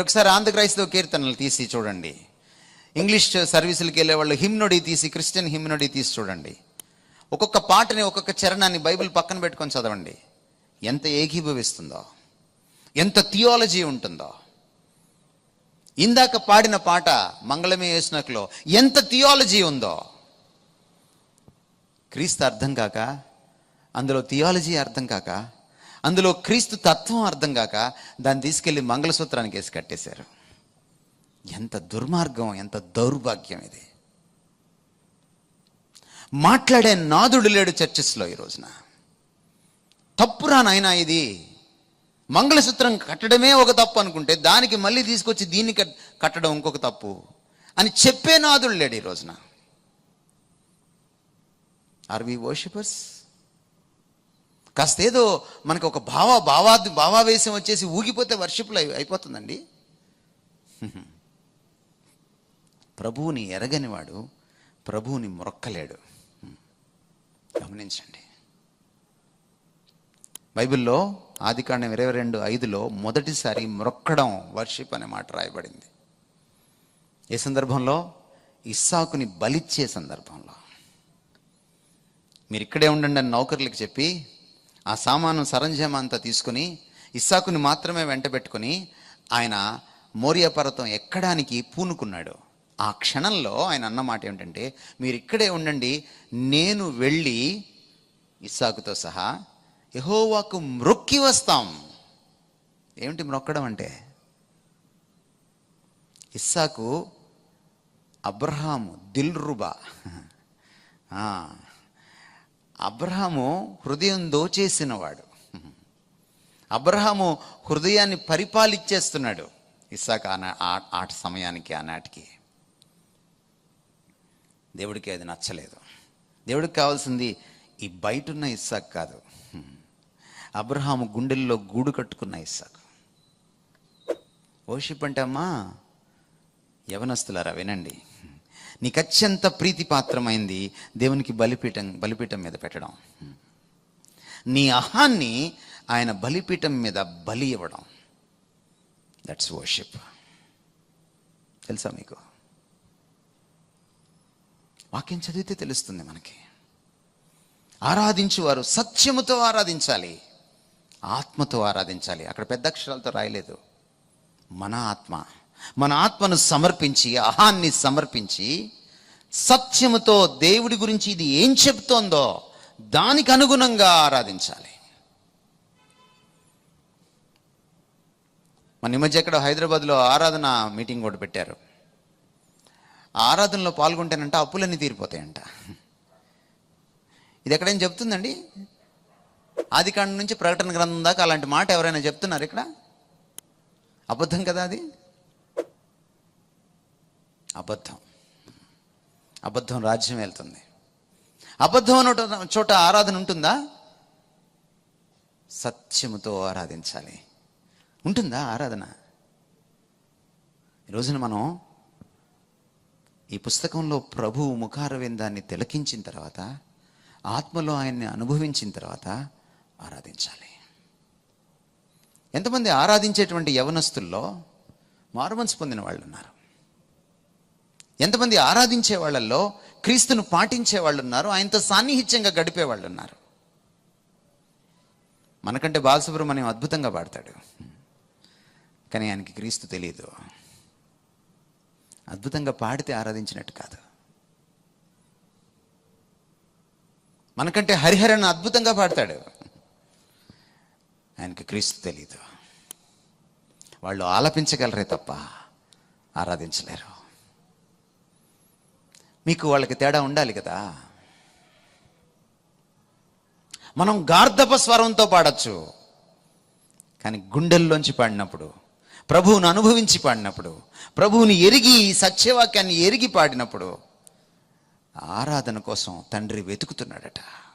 ఒకసారి ఆంధ్ర క్రైస్తవ కీర్తనలు తీసి చూడండి. ఇంగ్లీష్ సర్వీసులకి వెళ్ళే వాళ్ళు హిమ్నొడి తీసి క్రిస్టియన్ హిమ్నొడి తీసి చూడండి. ఒక్కొక్క పాటని ఒక్కొక్క చరణాన్ని బైబిల్ పక్కన పెట్టుకొని చదవండి. ఎంత ఏకీభవిస్తుందో ఎంత థియాలజీ ఉంటుందో. ఇందాక పాడిన పాట మంగళమే వేసినకులో ఎంత థియాలజీ ఉందో. క్రీస్తు అర్థం కాక అందులో థియాలజీ అర్థం కాక అందులో క్రీస్తు తత్వం అర్థం కాక దాన్ని తీసుకెళ్ళి మంగళసూత్రానికి వేసి కట్టేశారు. ఎంత దుర్మార్గం ఎంత దౌర్భాగ్యం ఇది. మాట్లాడే నాదుడు లేడు చర్చెస్లో ఈ రోజున. తప్పురా నాయనా ఇది మంగళసూత్రం కట్టడమే ఒక తప్పు అనుకుంటే దానికి మళ్ళీ తీసుకొచ్చి దీన్ని కట్- కట్టడం ఇంకొక తప్పు అని చెప్పే నాదుడు లేడు ఈ రోజున. ఆర్ వి వర్షిపర్స్ కాస్త ఏదో మనకు ఒక భావ భావా భావావేశం వచ్చేసి ఊగిపోతే వర్షిప్లు అయి- అయిపోతుందండి. ప్రభువుని ఎరగనివాడు ప్రభువుని మొరక్కలేడు. గమనించండి. బైబిల్లో ఆదికాండం ఇరవై రెండు ఐదులో మొదటిసారి మొరక్కడం వర్షిప్ అనే మాట రాయబడింది. ఏ సందర్భంలో? ఇస్సాకుని బలిచ్చే సందర్భంలో. మీరు ఇక్కడే ఉండండి అని నౌకర్లకు చెప్పి ఆ సామాను సరంజామా అంతా తీసుకుని ఇస్సాకుని మాత్రమే వెంటబెట్టుకుని ఆయన మోరియా పర్వతం ఎక్కడానికి పూనుకున్నాడు. ఆ క్షణంలో ఆయన అన్నమాట ఏమిటంటే మీరు ఇక్కడే ఉండండి నేను వెళ్ళి ఇస్సాకుతో సహా యహోవాకు మ్రొక్కి వస్తాం. ఏమిటి మ్రొక్కడం అంటే? ఇస్సాకు అబ్రహాము దిల్రుబా. అబ్రహాము హృదయం దోచేసినవాడు. అబ్రహాము హృదయాన్ని పరిపాలిచ్చేస్తున్నాడు ఇస్సాక్ ఆనా ఆ- సమయానికి ఆనాటికి దేవుడికి అది నచ్చలేదు. దేవుడికి కావాల్సింది ఈ బయట ఉన్న ఇస్సాక్ కాదు. అబ్రహాము గుండెల్లో గూడు కట్టుకున్న ఇస్సాక్. ఓషిప్ అంటే అమ్మా యవనస్తులారా వినండి. నీకు అత్యంత ప్రీతిపాత్రమైంది దేవునికి బలిపీఠం బలిపీఠం మీద పెట్టడం. నీ అహాన్ని ఆయన బలిపీఠం మీద బలి ఇవ్వడం. దట్స్ వర్షిప్ తెలుసా మీకు? వాక్యం చదివితే తెలుస్తుంది మనకి. ఆరాధించువారు సత్యముతో ఆరాధించాలి. ఆత్మతో ఆరాధించాలి. అక్కడ పెద్ద అక్షరాలతో రాయలేదు. మన ఆత్మ. మన ఆత్మను సమర్పించి అహాన్ని సమర్పించి సత్యముతో దేవుడి గురించి ఇది ఏం చెప్తోందో దానికి అనుగుణంగా ఆరాధించాలి. మన ఈ మధ్య ఎక్కడ హైదరాబాద్లో ఆరాధన మీటింగ్ కూడా పెట్టారు. ఆరాధనలో పాల్గొంటేనంట అప్పులన్నీ తీరిపోతాయంట. ఇది ఎక్కడైనా చెప్తుందండి? ఆది కాండ నుంచి ప్రకటన గ్రంథం దాకా అలాంటి మాట ఎవరైనా చెప్తున్నారు ఇక్కడ? అబద్ధం కదా అది? అబద్ధం. అబద్ధం రాజ్యం వెళ్తుంది. అబద్ధం అన్న చోట ఆరాధన ఉంటుందా? సత్యముతో ఆరాధించాలి. ఉంటుందా ఆరాధన? ఈ రోజున మనం ఈ పుస్తకంలో ప్రభువు ముఖారవిందాన్ని తిలకించిన తర్వాత ఆత్మలో ఆయన్ని అనుభవించిన తర్వాత ఆరాధించాలి. ఎంతమంది ఆరాధించేటువంటి యవనస్తుల్లో మారుమనసు పొందిన వాళ్ళు ఉన్నారు ఎంతమంది ఆరాధించే వాళ్ళల్లో క్రీస్తును పాటించే వాళ్ళు ఉన్నారు ఆయనతో సాన్నిహిత్యంగా గడిపే వాళ్ళు ఉన్నారు మనకంటే బాలసుబ్రహ్మణ్యం అద్భుతంగా పాడతాడు. కానీ ఆయనకి క్రీస్తు తెలియదు అద్భుతంగా పాడితే ఆరాధించినట్టు కాదు. మనకంటే హరిహరన్ అద్భుతంగా పాడతాడు. ఆయనకి క్రీస్తు తెలీదు. వాళ్ళు ఆలపించగలరే తప్ప ఆరాధించలేరు. మీకు వాళ్ళకి తేడా ఉండాలి కదా? మనం గార్ధప స్వరంతో పాడచ్చు. కానీ గుండెల్లోంచి పాడినప్పుడు ప్రభువును అనుభవించి పాడినప్పుడు ప్రభువుని ఎరిగి సత్యవాక్యాన్ని ఎరిగి పాడినప్పుడు ఆరాధన కోసం తండ్రి వెతుకుతున్నాడట.